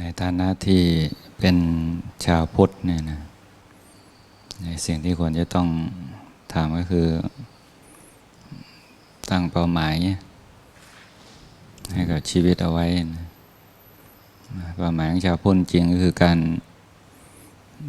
ในฐานะที่เป็นชาวพุทธเนี่ยนะในสิ่งที่ควรจะต้องทำก็คือ ตั้งเป้าหมาย ให้กับชีวิตเอาไว้นะเป้าหมายของชาวพุทธจริงก็คือการ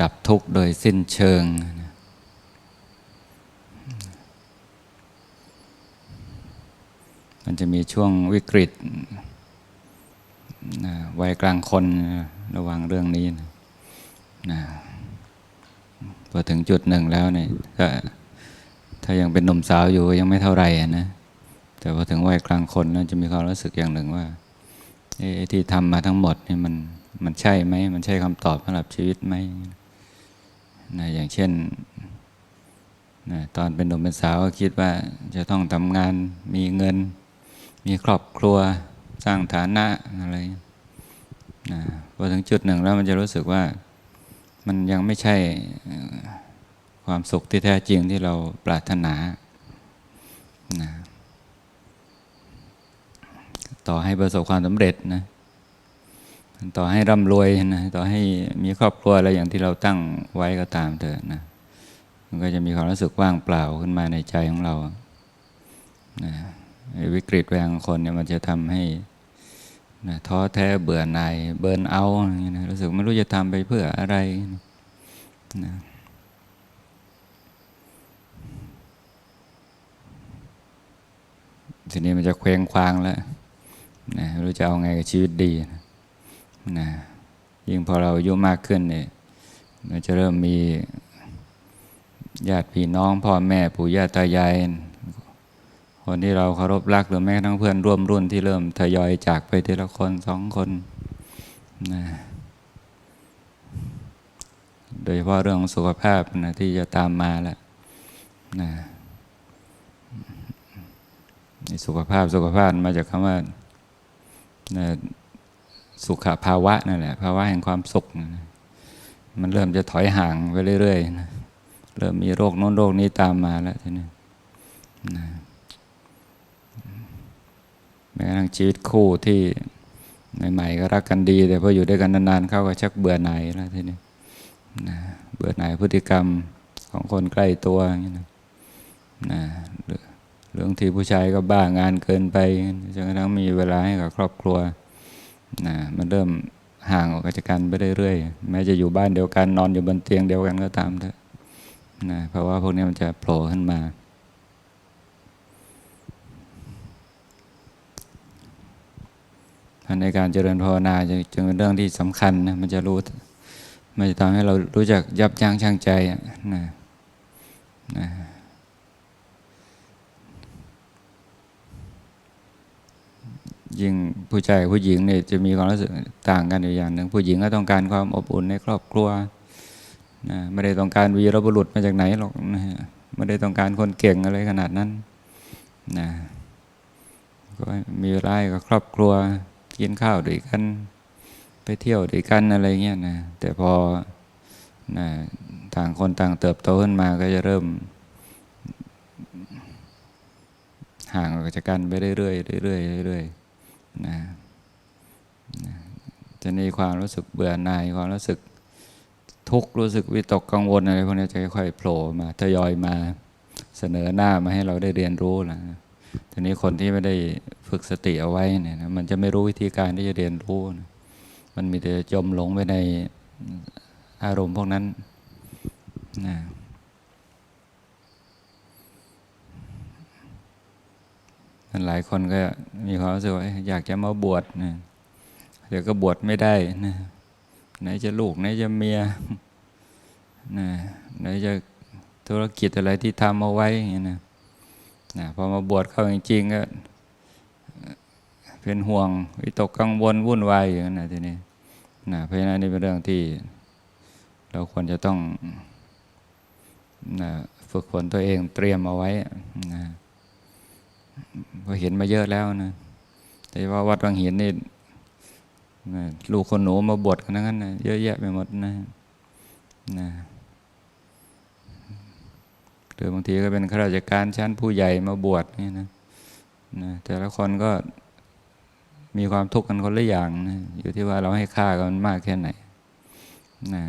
ดับทุกข์โดยสิ้นเชิงนะมันจะมีช่วงวิกฤต นะวัยกลางคนระวังเรื่องนี้นะนะพอถึงจุดหนึ่งแล้วเนี่ยก็ถ้ายังเป็นหนุ่มสาวอยู่ยังไม่เท่าไหร่นะแต่พอถึงวัยกลางคนแล้วจะมีความรู้สึกอย่างหนึ่งว่าเอ๊ะที่ทำมาทั้งหมดนี่มันมันใช่ไหมมันใช่คำตอบสำหรับชีวิตไหมนะอย่างเช่นนะตอนเป็นหนุ่มเป็นสาวก็คิดว่าจะต้องทำงานมีเงิน มีครอบครัว สร้างฐานะอะไรนะพอถึงจุดหนึ่งแล้วมันจะรู้สึกว่ามันยังไม่ใช่ความสุขที่แท้จริงที่เราปรารถนานะต่อให้ประสบความสำเร็จนะต่อให้ร่ำรวยนะต่อให้มีครอบครัวอะไรอย่างที่เราตั้งไว้ก็ตามเถอะนะมันก็จะมีความรู้สึกว่างเปล่าขึ้นมาในใจของเรานะ วิกฤตแวงคนเนี่ยมันจะทำให้นะท้อแท้เบื่อหน่ายเบิร์นเอาท์นะรู้สึกไม่รู้จะทำไปเพื่ออะไรนะทีนี้มันจะเคว้งคว้างแล้วนะรู้จะเอาไงกับชีวิตดีนะนะยิ่งพอเราอายุมากขึ้นเนี่ยมันจะเริ่มมีญาติพี่น้องพ่อแม่ปู่ย่าตายาย คนที่เราเคารพรักหรือแม้กระทั่งเพื่อนร่วมรุ่นที่เริ่มทยอยจากไปทีละคนสองคนนะโดยเฉพาะเรื่องของสุขภาพนะที่จะตามมาแล้วนะนี่สุขภาพสุขภาพมาจากคำว่านะสุขภาวะนั่นแหละภาวะแห่งความสุขนะมันเริ่มจะถอยห่างไปเรื่อยๆนะเริ่มมีโรคโน้นโรคนี้ตามมาแล้วทีนี้นะ ม้กระทั่งชีวิตคู่ที่ใหม่ๆก็รักกันดี แต่พออยู่ด้วยกันนานๆเข้าก็ชักเบื่อหน่ายแล้วทีนี้นะเบื่อหน่ายพฤติกรรมของคนใกล้ตัวอย่างนี้นะนะหรือเรื่องที่ผู้ชายก็บ้างานเกินไปจนกระทั่งมีเวลาให้กับครอบครัวนะมันเริ่มห่างออกจากกันไปเรื่อยๆแม้จะอยู่บ้านเดียวกันนอนอยู่บนเตียงเดียวกันก็ตามเถอะนะเพราะว่าพวกนี้มันจะโผล่ขึ้นมา ในการเจริญภาวนาจึงจึงเป็นเรื่องที่สำคัญนะมันจะรู้มันจะทำให้เรารู้จักยับยั้งชั่งใจนะนะยิ่งผู้ชายผู้หญิงเนี่ยจะมีความรู้สึกต่างกันอยู่อย่างหนึ่งผู้หญิงก็ต้องการความอบอุ่นในครอบครัวนะไม่ได้ต้องการวีรบุรุษมาจากไหนหรอกนะไม่ได้ต้องการคนเก่งอะไรขนาดนั้นนะก็มีเวลาให้กับครอบครัว กินข้าวด้วยกัน ไปเที่ยวด้วยกันอะไรเงี้ยนะแต่พอนะต่างคนต่างเติบโตขึ้นมาก็จะเริ่ม ห่างออกจากกันไปเรื่อยๆเรื่อยๆเรื่อยๆนะนะจะมีความรู้สึกเบื่อหน่ายความรู้สึกทุกข์รู้สึกวิตกกังวลอะไรพวกนี้จะค่อยๆโผล่มาทยอยมาเสนอหน้ามาให้เราได้เรียนรู้นะทีนี้คนที่ไม่ได้ ฝึกสติเอาไว้เนี่ยนะมันจะไม่รู้วิธีการที่จะเรียนรู้นะมันมีแต่จมหลงไปในอารมณ์พวกนั้นนะมันหลายคนก็มีความรู้สึกว่าอยากจะมาบวชนะเดี๋ยวก็บวชไม่ได้นะไหนจะลูกไหนจะเมียนะไหนจะธุรกิจอะไรที่ทำเอาไว้นะนะพอมาบวชเข้าจริงๆก็ เป็นห่วงวิตกกังวลวุ่นวายอย่างนั้นนะทีนี้นะเพราะฉะนั้นนี่เป็นเรื่องที่ เราควรจะต้องนะฝึกฝนตัวเองเตรียมเอาไว้นะเพราะเห็นมาเยอะแล้วนะแต่ว่าวัดบางหินนี่นะลูกคนหนูมาบวชกันกันั้นนะเยอะแยะไปหมดนะนะหรือบางทีก็เป็นข้าราชการชั้นผู้ใหญ่มาบวชนี่นะนะแต่ละคนก็ มีความทุกข์กันคนละอย่างนะอยู่ที่ว่าเราให้ค่ากันมากแค่ไหนนะ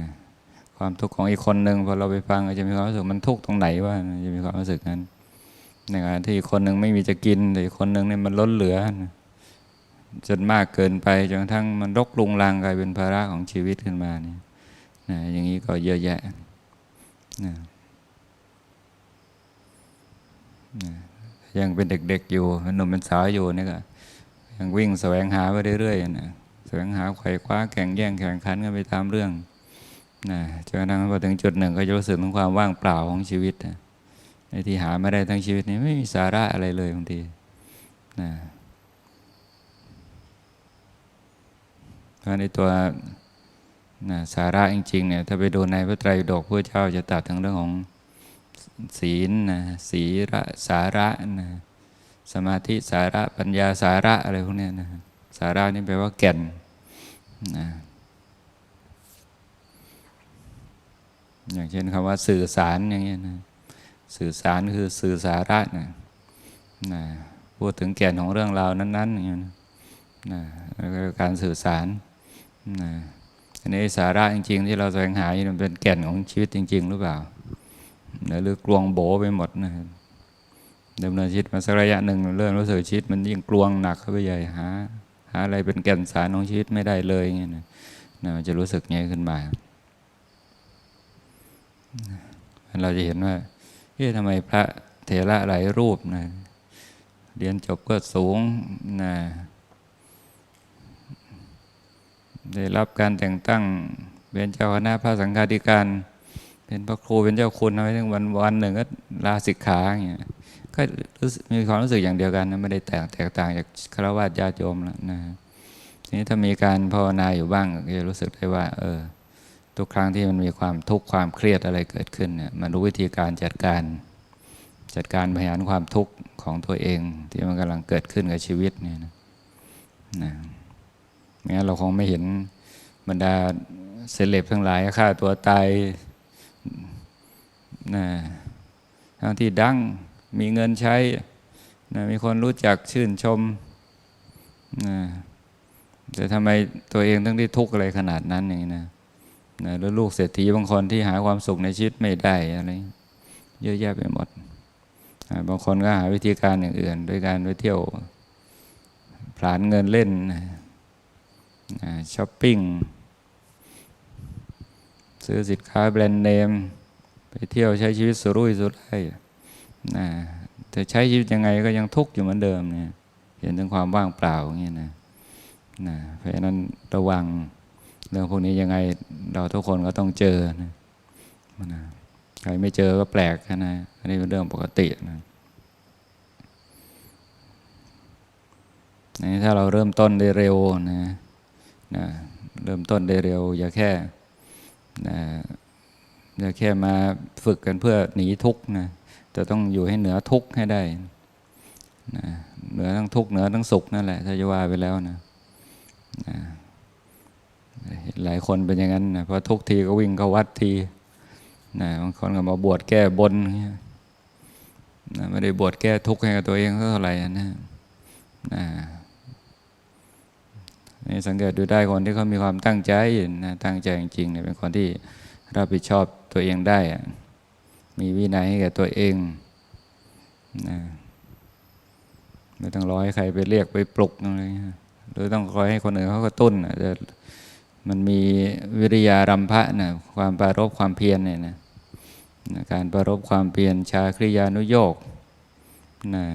ความทุกข์ของอีกคนหนึ่งพอเราไปฟังจะมีความรู้สึกมันทุกข์ตรงไหนว่าจะมีความรู้สึกนั้นในขณะที่อีกคนหนึ่งไม่มีจะกินแต่อีกคนหนึ่งเนี่ยมันล้นเหลือนะจนมากเกินไปจนกระทั่งมันรกรุงรังกลายเป็นภาระของชีวิตขึ้นมาเนี่ยนะอย่างนี้ก็เยอะแยะนะนะยังเป็นเด็กๆอยู่เป็นหนุ่มเป็นสาวอยู่นี่ก็ ยังวิ่งแสวงหาไปเรื่อยๆนะแสวงหาไขว่คว้าแข่งแย่งแข่งขันกันไปตามเรื่องนะจนกระทั่งพอถึงจุดหนึ่งก็จะรู้สึกถึงความว่างเปล่าของชีวิตนะในที่หาไม่ได้ทั้งชีวิตนี้ไม่มีสาระอะไรเลยบางทีนะเพราะในตัวนะสาระจริงๆเนี่ยถ้าไปดูในพระไตรปิฎกพระเจ้าจะตัดถึงเรื่องของศีลนะศีระสาระนะ สมาธิสาระปัญญาสาระอะไรพวกนี้นะสาระนี่แปลว่าแก่นนะอย่างเช่นคำว่าสื่อสารอย่างเงี้ยนะสื่อสารคือสื่อสาระนะนะพูดถึงแก่นของเรื่องราวนั้นๆอย่างเงี้ยนะนะแล้วก็การสื่อสารนะอันนี้สาระจริง ๆ ที่เราแสวงหาอยู่มันเป็นแก่นของชีวิตจริง ๆ หรือเปล่าหรือกลวงโบไปหมดนะ ดำเนินชีวิตมาสักระยะหนึ่งเริ่มรู้สึกชีวิตมันยิ่งกลวงหนักเข้าไปใหญ่หาหาอะไรเป็นแก่นสารของชีวิตไม่ได้เลยเงี้ยนะนะมันจะรู้สึกเงี้ยขึ้นมา เราจะเห็นว่าเฮ้ยทำไมพระเถระหลายรูปนะเรียนจบก็สูงนะได้รับการแต่งตั้งเป็นเจ้าคณะพระสังฆาธิการ เป็นพระครูเป็นเจ้าคุณเอาไว้ทั้งวันวันหนึ่งก็ลาสิกขาอย่างเงี้ย ก็มีความรู้สึกอย่างเดียวกันนะไม่ได้แตกแตกต่างจากคารวะญาติโยมแล้วนะทีนี้ถ้ามีการภาวนาอยู่บ้างก็จะรู้สึกได้ว่า เออ ทุกครั้งที่มันมีความทุกข์ความเครียดอะไรเกิดขึ้นเนี่ยมันรู้วิธีการจัดการ จัดการบริหารความทุกข์ของตัวเอง ที่มันกำลังเกิดขึ้นกับชีวิตเนี่ยนะนะไม่งั้นเราคงไม่เห็นบรรดาเซเลบทั้งหลายฆ่าตัวตายนะทั้งที่ดัง มีเงินใช้นะมีคนรู้จักชื่นชมนะแต่ทำไมตัวเองต้องได้ทุกข์อะไรขนาดนั้นอย่างนี้นะนะแล้วลูกเศรษฐีบางคนที่หาความสุขในชีวิตไม่ได้อะไรเยอะแยะไปหมด บางคนก็หาวิธีการอย่างอื่น โดยการไปเที่ยวผลานเงินเล่นช้อปปิ้ง ซื้อสินค้าแบรนด์เนม ไปเที่ยวใช้ชีวิตสุรุ่ยสุร่าย นะแต่ใช้ชีวิตยังไงก็ยังทุกข์อยู่เหมือนเดิมเนี่ยเห็นถึงความว่างเปล่าอย่างนี้นะนะเพราะฉะนั้นระวังเรื่องพวกนี้ยังไงเราทุกคนก็ต้องเจอนะนะใครไม่เจอก็แปลกนะอันนี้เป็นเรื่องปกตินะนี่ถ้าเราเริ่มต้นได้เร็วนะนะเริ่มต้นได้เร็ว อย่าแค่นะอย่าแค่มาฝึกกันเพื่อหนีทุกข์นะ จะต้องอยู่ให้เหนือทุกข์ให้ได้นะเหนือทั้งทุกข์เหนือทั้งสุขนั่นแหละถ้าจะว่าไปแล้วนะนะหลายคนเป็นอย่างนั้นนะเพราะทุกทีก็วิ่งเข้าวัดทีนะบางคนก็มาบวชแก้บนนะไม่ได้บวชแก้ทุกข์ให้กับตัวเองเท่าไหร่นะนะนี่สังเกตดูได้คนที่เขามีความตั้งใจนะตั้งใจจริงๆเนี่ยเป็นคนที่รับผิดชอบตัวเองได้ มีวินัยให้แก่ตัวเองนะไม่ต้องรอให้ใครไปเรียกไปปลุกอะไรหรือต้องคอยให้คนอื่นเขาก็ตุ้นอาจจะมันมีวิริยารำพะนะความปรารบความเพียรเนี่ยนะการปรารบความเพียรชาคริยานุโยกนะ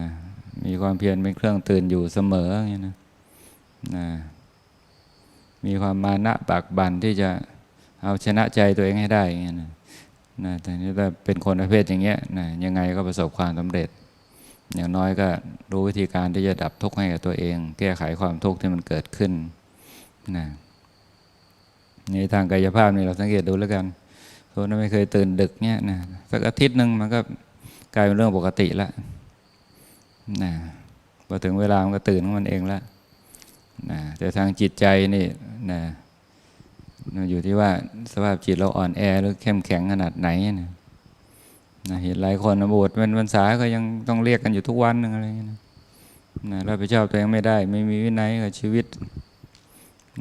มีความเพียรเป็นเครื่องตื่นอยู่เสมออย่างนี้นะนะมีความมานะปากบันที่จะเอาชนะใจตัวเองให้ได้อย่างนี้นะ นะแต่นี่ถ้าเป็นคนประเภทอย่างเงี้ยนะยังไงก็ประสบความสำเร็จ อย่างน้อยก็รู้วิธีการที่จะดับทุกข์ให้กับตัวเอง แก้ไขความทุกข์ที่มันเกิดขึ้นนะในทางกายภาพนี่เราสังเกตดูแล้วกันคนที่ไม่เคยตื่นดึกเนี่ยนะสักอาทิตย์หนึ่งมันก็กลายเป็นเรื่องปกติแล้วนะพอถึงเวลามันก็ตื่นของมันเองแล้วนะแต่ทางจิตใจนี่นะ อยู่ที่ว่าสภาพจิตเราอ่อนแอหรือเข้มแข็งขนาดไหนนะนะเห็นหลายคนนะบวชเป็นพรรษาก็ยังต้องเรียกกันอยู่ทุกวันนึงอะไรอย่างเงี้ยนะนะรับผิดชอบตัวเองไม่ได้ ไม่มีวินัยกับชีวิต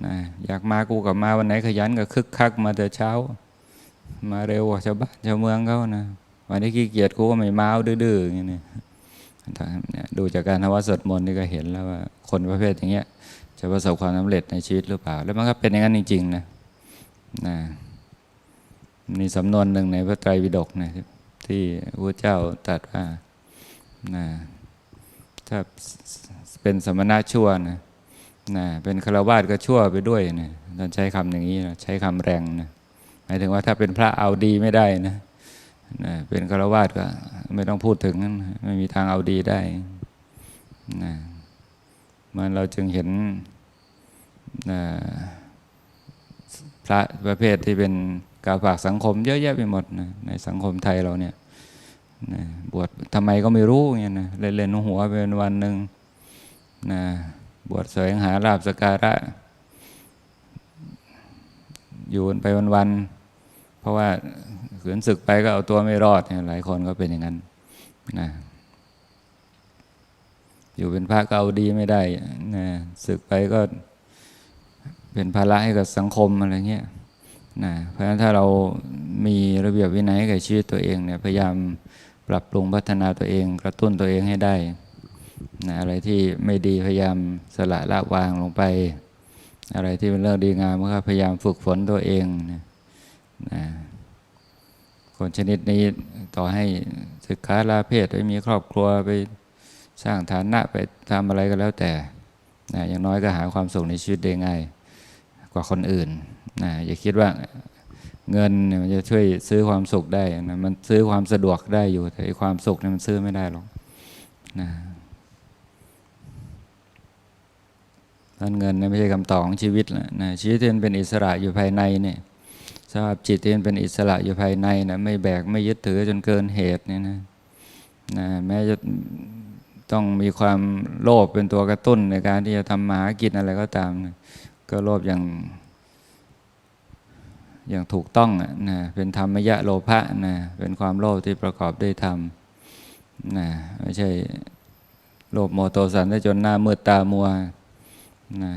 นะอยากมากูกับมาวันไหนขยันก็คึกคักมาแต่เช้า มาเร็วกว่าชาวบ้านชาวเมืองเขานะวันนี้ขี้เกียจกูก็ไม่มาเอาดื้อๆอย่างเนี่ยนี่ยดูจากการทวัดสวดมนต์นี่ก็เห็นแล้วว่าคนประเภทอย่างเงี้ยจะประสบความสำเร็จในชีวิตหรือเปล่า แล้วมันก็เป็นอย่างนั้นจริงๆนะ นะมีสำนวนหนึ่งในพระไตรปิฎกนะที่พระเจ้าตรัสว่านะถ้าเป็นสมณะชั่วนะนะเป็นฆราวาสก็ชั่วไปด้วยนะท่านใช้คำอย่างนี้นะใช้คำแรงนะหมายถึงว่าถ้าเป็นพระเอาดีไม่ได้นะนะเป็นฆราวาสก็ไม่ต้องพูดถึงไม่มีทางเอาดีได้นะมันเราจึงเห็นนะ พระประเภทที่เป็นกาฝากสังคมเยอะแยะไปหมดนะในสังคมไทยเราเนี่ยนะบวชทำไมก็ไม่รู้เงี้ยนะเล่นๆหัวเป็นวันหนึ่งนะบวชแสวงหาลาบสการะ อยู่ไปวันๆเพราะว่าขืนศึกไปก็เอาตัวไม่รอดเนี่ยหลายคนก็เป็นอย่างนั้นนะอยู่เป็นพระก็เอาดีไม่ได้นะศึกไปก็ เป็นภาระให้กับสังคมอะไรเงี้ยนะเพราะฉะนั้นถ้าเรามีระเบียบวินัยกับชีวิตตัวเองเนี่ยพยายามปรับปรุงพัฒนาตัวเอง กระตุ้นตัวเองให้ได้นะอะไรที่ไม่ดีพยายามสละละวางลงไป อะไรที่เป็นเรื่องดีงามก็พยายามฝึกฝนตัวเองนะนะคนชนิดนี้ต่อให้ศึกษาลาเพศไปมีครอบครัวไปสร้างฐานะไปทำอะไรก็แล้วแต่นะอย่างน้อยก็หาความสุขในชีวิตได้ง่าย กว่าคนอื่นนะอย่าคิดว่าเงินเนี่ยมันจะช่วยซื้อความสุขได้นะมันซื้อความสะดวกได้อยู่แต่ความสุขเนี่ยมันซื้อไม่ได้หรอกนะนั้นเงินเนี่ยไม่ใช่คำตอบของชีวิตนะนะชีวิตที่เป็นอิสระอยู่ภายในเนี่ยสภาพจิตที่เป็นอิสระอยู่ภายในนะไม่แบกไม่ยึดถือจนเกินเหตุเนี่ยนะนะแม้จะต้องมีความโลภเป็นตัวกระตุ้นในการที่จะทำมาหากินอะไรก็ตามนะ ก็โลภอย่างอย่างถูกต้องนะเป็นธรรมยะโลภะนะเป็นความโลภที่ประกอบด้วยธรรมนะไม่ใช่โลภโมโตสันได้จนหน้ามืดตามัวนะ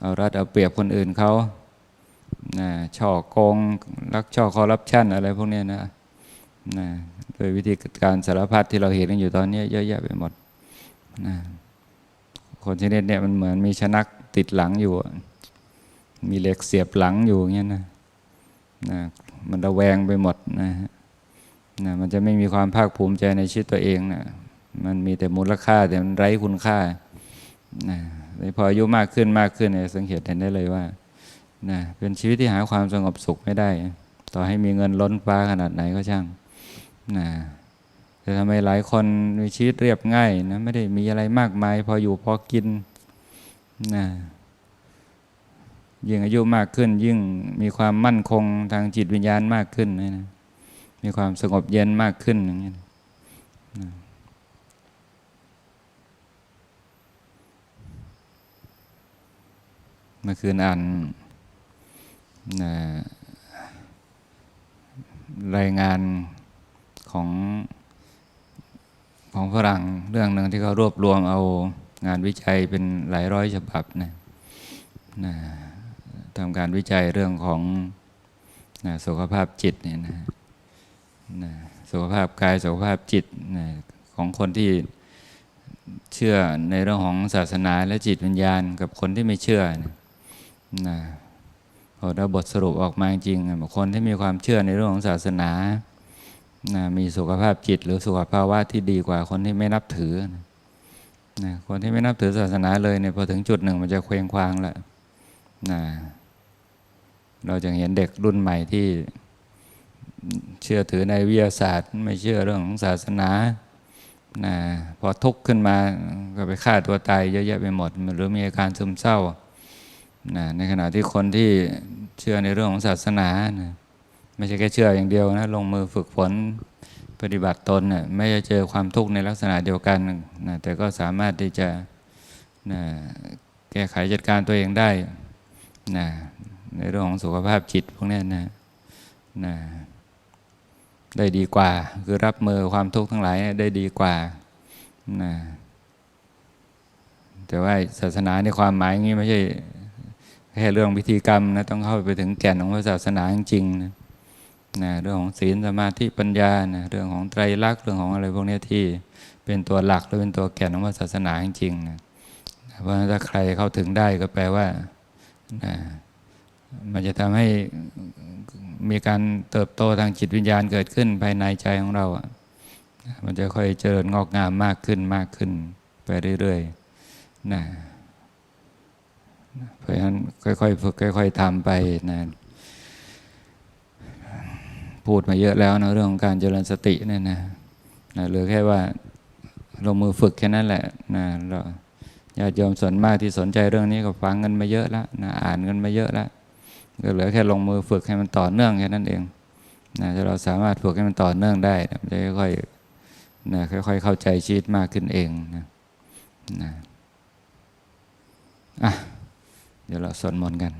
เอารัดเอาเปรียบคนอื่นเขานะช่อโกงลักช่อคอร์รัปชันอะไรพวกนี้นะนะโดยวิธีการสารพัดที่เราเห็นกันอยู่ตอนนี้เยอะแยะไปหมดนะคนชนิดเนี่ยมันเหมือนมีชนัก ติดหลังอยู่ มีเหล็กเสียบหลังอยู่เงี้ยนะนะมันระแวงไปหมดนะนะมันจะไม่มีความภาคภูมิใจในชีวิตตัวเองนะมันมีแต่มูลค่าแต่มันไร้คุณค่านะพออายุมากขึ้นมากขึ้นเนี่ยสังเกตเห็นได้เลยว่านะเป็นชีวิตที่หาความสงบสุขไม่ได้ ต่อให้มีเงินล้นฟ้าขนาดไหนก็ช่างนะแต่ทำไมหลายคนมีชีวิตเรียบง่ายนะไม่ได้มีอะไรมากมาย พออยู่พอกิน นะยิ่งอายุมากขึ้น ยิ่งมีความมั่นคงทางจิตวิญญาณมากขึ้นนะมีความสงบเย็นมากขึ้นอย่างนี้นะเมื่อคืนอ่านนะรายงานของของฝรั่งเรื่องหนึ่งที่เขารวบรวมเอา งานวิจัยเป็นหลายร้อยฉบับนะนะทำการวิจัยเรื่องของนะสุขภาพจิตเนี่ยนะนะสุขภาพกายสุขภาพจิตนะของคนที่เชื่อในเรื่องของศาสนาและจิตวิญญาณกับคนที่ไม่เชื่อนะนะพอได้บทสรุปออกมาจริงคนที่มีความเชื่อในเรื่องของศาสนานะมีสุขภาพจิตหรือสุขภาวะที่ดีกว่าคนที่ไม่นับถือนะ คนที่ไม่นับถือศาสนาเลยเนี่ยพอถึงจุดหนึ่งมันจะเคว้งคว้างแหล้วนะเราจะเห็นเด็กรุ่นใหม่ที่เชื่อถือในวิทยาศาสตร์ ไม่เชื่อเรื่องของศาสนานะพอทุกข์ขึ้นมาก็ไปฆ่าตัวตายเยอะแยะไปหมด หรือมีอาการซึมเศร้านะในขณะที่คนที่เชื่อในเรื่องของศาสนานะไม่ใช่แค่เชื่ออย่างเดียวนะลงมือฝึกฝน ปฏิบัติตนนะไม่จะเจอความทุกข์ในลักษณะเดียวกันนะแต่ก็สามารถที่จะนะแก้ไขจัดการตัวเองได้นะในเรื่องของสุขภาพจิตพวกนี้นะนะได้ดีกว่า คือรับมือความทุกข์ทั้งหลายได้ดีกว่านะแต่ว่าศาสนาในความหมายงนี้ไม่ใช่แค่เรื่องพิธีกรรมนะต้องเข้าไปถึงแก่นของพระศาสนาจริงๆนะ นะเรื่องของศีลสมาธิปัญญานะเรื่องของไตรลักษณ์เรื่องของอะไรพวกนี้ที่เป็นตัวหลักและเป็นตัวแก่นของศาสนาจริงๆนะเพราะฉะนั้นถ้าใครเข้าถึงได้ก็แปลว่านะมันจะทำให้มีการเติบโตทางจิตวิญญาณเกิดขึ้นภายในใจของเราอะมันจะค่อยเจริญงอกงามมากขึ้นมากขึ้น ไปเรื่อยๆนะเพราะฉะนั้นค่อยๆฝึกค่อย ๆทำไปนะ พูดมาเยอะแล้วนะเรื่องของการเจริญสติเนี่ยนะนะเหลือแค่ว่าลงมือฝึกแค่นั้นแหละนะเราญาติโยมส่วนมากที่สนใจเรื่องนี้ก็ฟังกันมาเยอะแล้วนะอ่านกันมาเยอะแล้วก็เหลือแค่ลงมือฝึกให้มันต่อเนื่องแค่นั้นเองนะถ้าเราสามารถฝึกให้มันต่อเนื่องได้นะมันจะค่อยๆนะค่อยๆเข้าใจชีวิตมากขึ้นเองนะนะอะเดี๋ยวเราสวดมนต์กัน